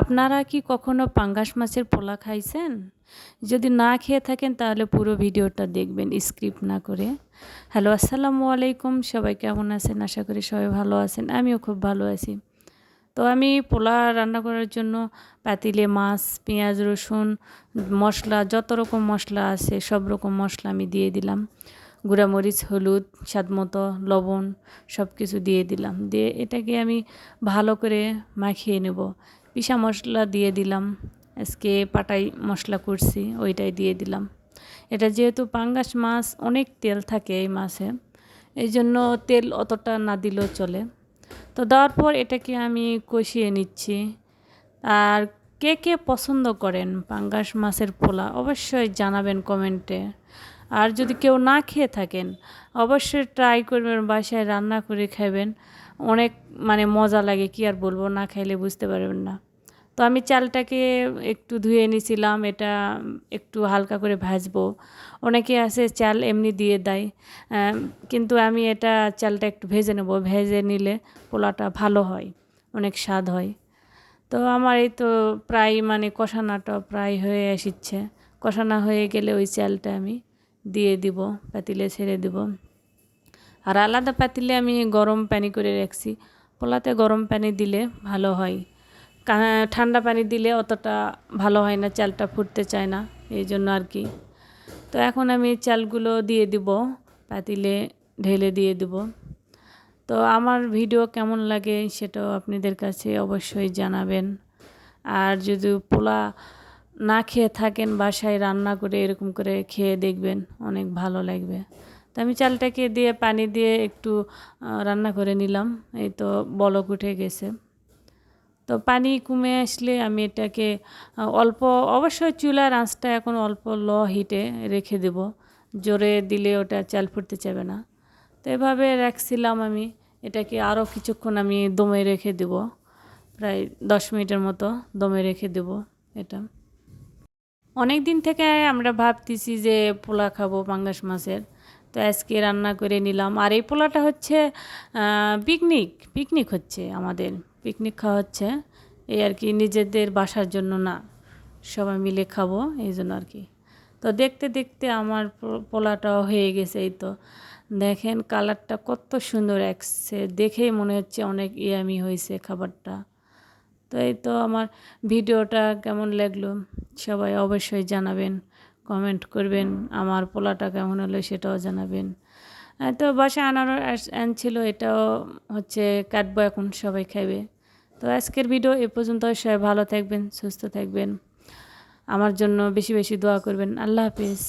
আপনারা কি কখনো পাঙ্গাস মাছের পোলা খাইছেন? যদি না খেয়ে থাকেন, তাহলে পুরো ভিডিওটা দেখবেন স্ক্রিপ্ট না করে। হ্যালো, আসসালামু আলাইকুম। সবাই কেমন আছেন? আশা করি সবাই ভালো আছেন। আমিও খুব ভালো আছি। তো আমি পোলা রান্না করার জন্য পাতিলে মাছ, পেঁয়াজ, রসুন, মশলা, যত রকম মশলা আছে, সব রকম মশলা আমি দিয়ে দিলাম। গুঁড়ামরিচ, হলুদ, স্বাদ মতো লবণ সব কিছু দিয়ে দিলাম। দিয়ে এটাকে আমি ভালো করে মাখিয়ে নেব। পিসা মশলা দিয়ে দিলাম আজকে পাটাই মশলা করছি, ওইটাই দিয়ে দিলাম। এটা যেহেতু পাঙ্গাস মাছ, অনেক তেল থাকে এই মাছে, এই জন্য তেল অতটা না দিলেও চলে। তো দেওয়ার পর এটাকে আমি কষিয়ে নিচ্ছি। আর কে কে পছন্দ করেন পাঙ্গাস মাছের পোলা, অবশ্যই জানাবেন কমেন্টে। আর যদি কেউ না খেয়ে থাকেন, অবশ্যই ট্রাই করবেন, বাসায় রান্না করে খাবেন। অনেক মানে মজা লাগে, কি আর বলব, না খাইলে বুঝতে পারবেন না। তো আমি চালটাকে একটু ধুয়ে নিয়েছিলাম এটা একটু হালকা করে ভাজবো। অনেকে আছে চাল এমনি দিয়ে দেয় কিন্তু আমি এটা চালটা একটু ভেজে নেব। ভেজে নিলে পোলাটা ভালো হয়, অনেক স্বাদ হয়। তো আমার এই তো প্রায় মানে কষানাটা প্রায় হয়ে আসছে কষানা হয়ে গেলে ওই চালটা আমি দিয়ে দিব, পাতিলে ছেড়ে দিব। আর আলাদা পাতিলে আমি গরম পানি করে রাখছি। পোলাতে গরম পানি দিলে ভালো হয়। ঠান্ডা পানি দিলে অতটা ভালো হয় না, চালটা ফুটতে চায় না, এই জন্য আর কি। তো এখন আমি চালগুলো দিয়ে দিব, পাতিলে ঢেলে দিয়ে দিব। তো আমার ভিডিও কেমন লাগে সেটাও আপনাদের কাছে অবশ্যই জানাবেন। আর যদি পোলা না খেয়ে থাকেন, বাসায় রান্না করে এরকম করে খেয়ে দেখবেন, অনেক ভালো লাগবে। তো আমি চালটাকে দিয়ে পানি দিয়ে একটু রান্না করে নিলাম। এই তো বলক উঠে গেছে। তো পানি কমে আসলে আমি এটাকে অল্প অবশ্যই চুলার আঁচটা এখন অল্প ল হিটে রেখে দেব। জোরে দিলে ওটা চাল ফুটতে চাবে না। তো এভাবে রাখছিলাম আমি। এটাকে আরও কিছুক্ষণ আমি দমে রেখে দেব। প্রায় দশ মিনিটের মতো দমে রেখে দেব এটা। অনেক দিন থেকে আমরা ভাবতেছি যে পোলা খাব পাঙ্গাস মাছের। তো আজকে রান্না করে নিলাম। আর এই পোলাটা হচ্ছে পিকনিক পিকনিক হচ্ছে আমাদের। পিকনিক খাওয়া হচ্ছে। এই আর কি, নিজেদের বাসার জন্য না, সবাই মিলে খাব, এই জন্য আর কি। তো দেখতে দেখতে আমার পোলাটাও হয়ে গেছে এই তো। দেখেন কালারটা কত সুন্দর একসে, দেখেই মনে হচ্ছে অনেক ইয়ামি হয়েছে খাবারটা। তো এই তো আমার ভিডিওটা কেমন লাগল সবাই অবশ্যই জানাবেন। কমেন্ট করবেন, আমার পোলাটা কেমন হলো সেটাও জানাবেন। তো বাসায় আনারও আনছিল, এটাও হচ্ছে কাটবো এখন সবাই খাবে তো আজকের ভিডিও এ পর্যন্ত, সবাই ভালো থাকবেন, সুস্থ থাকবেন। আমার জন্য বেশি বেশি দোয়া করবেন। আল্লাহ হাফিজ।